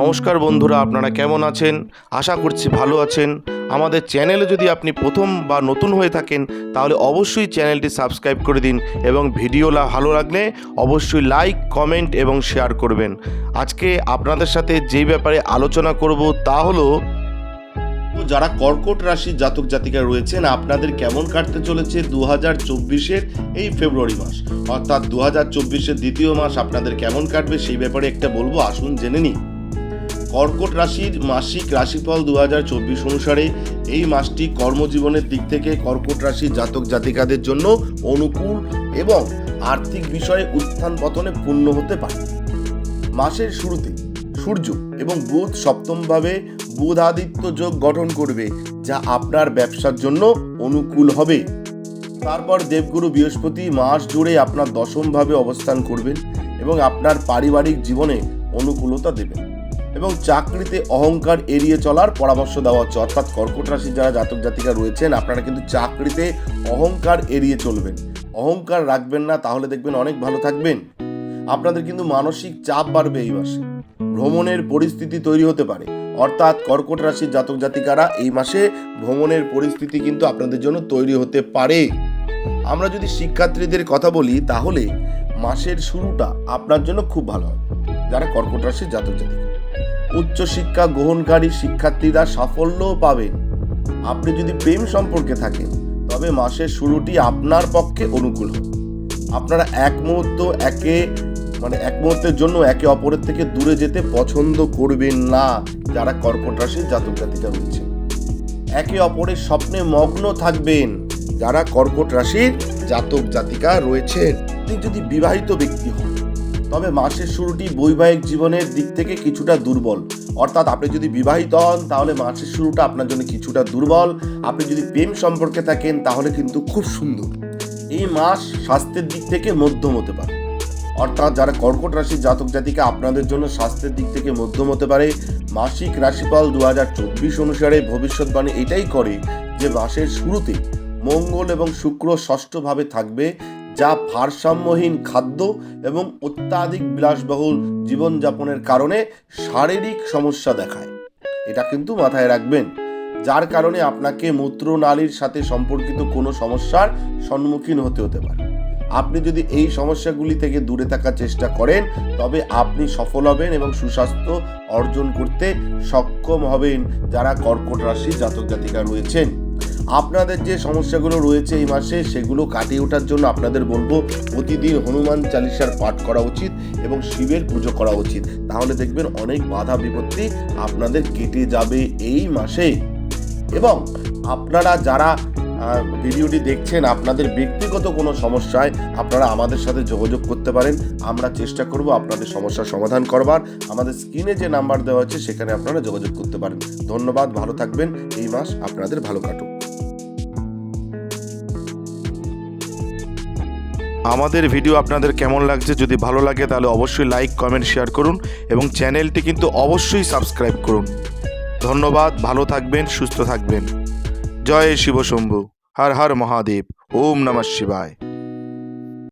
নমস্কার বন্ধুরা, আপনারা কেমন আছেন? আশা করছি ভালো আছেন। আমাদের চ্যানেলে যদি আপনি প্রথম বা নতুন হয়ে থাকেন, তাহলে অবশ্যই চ্যানেলটি সাবস্ক্রাইব করে দিন এবং ভিডিও ভালো লাগলে অবশ্যই লাইক, কমেন্ট এবং শেয়ার করবেন। আজকে আপনাদের সাথে যেই ব্যাপারে আলোচনা করব তা হলো যারা কর্কট রাশির জাতক জাতিকা রয়েছেন, আপনাদের কেমন কাটতে চলেছে দু হাজার চব্বিশের এই ফেব্রুয়ারি মাস? অর্থাৎ দু হাজার চব্বিশের দ্বিতীয় মাস আপনাদের কেমন কাটবে সেই ব্যাপারে একটা বলব, আসুন জেনে নিই। কর্কট রাশির মাসিক রাশিফল দু হাজার চব্বিশ অনুসারে এই মাসটি কর্মজীবনের দিক থেকে কর্কট রাশির জাতক জাতিকাদের জন্য অনুকূল এবং আর্থিক বিষয়ে উত্থান পতনে পূর্ণ হতে পারে। মাসের শুরুতে সূর্য এবং বুধ সপ্তমভাবে বুধাদিত্য যোগ গঠন করবে, যা আপনার ব্যবসার জন্য অনুকূল হবে। তারপর দেবগুরু বৃহস্পতি মাস জুড়ে আপনার দশমভাবে অবস্থান করবেন এবং আপনার পারিবারিক জীবনে অনুকূলতা দেবেন। এবং চাকরিতে অহংকার এড়িয়ে চলার পরামর্শ দেওয়া হচ্ছে। অর্থাৎ কর্কট রাশির যারা জাতক জাতিকা রয়েছেন, আপনারা কিন্তু চাকরিতে অহংকার এড়িয়ে চলবেন। অহংকার রাখবেন না, তাহলে দেখবেন অনেক ভালো থাকবেন। আপনাদের কিন্তু মানসিক চাপ বাড়বে এই মাসে। ভ্রমণের পরিস্থিতি তৈরি হতে পারে। অর্থাৎ কর্কট রাশির জাতক জাতিকারা এই মাসে ভ্রমণের পরিস্থিতি কিন্তু আপনাদের জন্য তৈরি হতে পারে। আমরা যদি শিক্ষার্থীদের কথা বলি, তাহলে মাসের শুরুটা আপনার জন্য খুব ভালো হবে। যারা কর্কট রাশির জাতক জাতিকা। উচ্চশিক্ষা গ্রহণকারী শিক্ষার্থীরা সাফল্যও পাবেন। আপনি যদি প্রেম সম্পর্কে থাকেন, তবে মাসের শুরুটি আপনার পক্ষে অনুকূল। আপনারা এক মুহূর্ত একে মানে এক মুহূর্তের জন্য একে অপরের থেকে দূরে যেতে পছন্দ করবেন না, যারা কর্কট রাশির জাতক জাতিকা রয়েছে একে অপরের স্বপ্নে মগ্ন থাকবেন, যারা কর্কট রাশির জাতক জাতিকা রয়েছেন। যদি বিবাহিত ব্যক্তি হন তবে মাসের শুরুটি বৈবাহিক জীবনের দিক থেকে কিছুটা দুর্বল। অর্থাৎ আপনি যদি বিবাহিত হন, তাহলে মাসের শুরুটা আপনার জন্য কিছুটা দুর্বল। আপনি যদি প্রেম সম্পর্কে থাকেন, তাহলে কিন্তু খুব সুন্দর। এই মাস স্বাস্থ্যের দিক থেকে মধ্যম হতে পারে। অর্থাৎ যারা কর্কট রাশির জাতক জাতিকা, আপনাদের জন্য স্বাস্থ্যের দিক থেকে মধ্যম হতে পারে। মাসিক রাশিফল দু হাজার চব্বিশ অনুসারে ভবিষ্যৎবাণী এটাই করে যে, মাসের শুরুতে মঙ্গল এবং শুক্র ষষ্ঠভাবে থাকবে। যা ভারসাম্যহীন খাদ্য এবং অত্যাধিক বিলাসবহুল জীবনযাপনের কারণে শারীরিক সমস্যা দেখায়। এটা কিন্তু মাথায় রাখবেন। যার কারণে আপনাকে মূত্রনালীর সাথে সম্পর্কিত কোনো সমস্যার সম্মুখীন হতে হতে পারে। আপনি যদি এই সমস্যাগুলি থেকে দূরে থাকার চেষ্টা করেন, তবে আপনি সফল হবেন এবং সুস্বাস্থ্য অর্জন করতে সক্ষম হবেন যারা কর্কট রাশি জাতক জাতিকা রয়েছেন। আপনাদের যে সমস্যাগুলো রয়েছে এই মাসে, সেগুলো কাটিয়ে ওঠার জন্য আপনাদের বলব, প্রতিদিন হনুমান চালিসার পাঠ করা উচিত এবং শিবের পুজো করা উচিত। তাহলে দেখবেন অনেক বাধা বিপত্তি আপনাদের কেটে যাবে এই মাসে। এবং আপনারা যারা ভিডিওটি দেখছেন, আপনাদের ব্যক্তিগত কোনো সমস্যায়, আপনারা আমাদের সাথে যোগাযোগ করতে পারেন। আমরা চেষ্টা করব আপনাদের সমস্যার সমাধান করবার। আমাদের স্ক্রিনে যে নাম্বার দেওয়া আছে, সেখানে আপনারা যোগাযোগ করতে পারেন। ধন্যবাদ, ভালো থাকবেন। এই মাস আপনাদের ভালো কাটুক। আমাদের ভিডিও আপনাদের কেমন লাগছে যদি ভালো লাগে তাহলে অবশ্যই লাইক কমেন্ট শেয়ার করুন এবং চ্যানেলটি কিন্তু অবশ্যই সাবস্ক্রাইব করুন। ধন্যবাদ, ভালো থাকবেন, সুস্থ থাকবেন। জয় শিবশম্ভু। হর হর মহাদেব। ওম নমঃ শিবায়।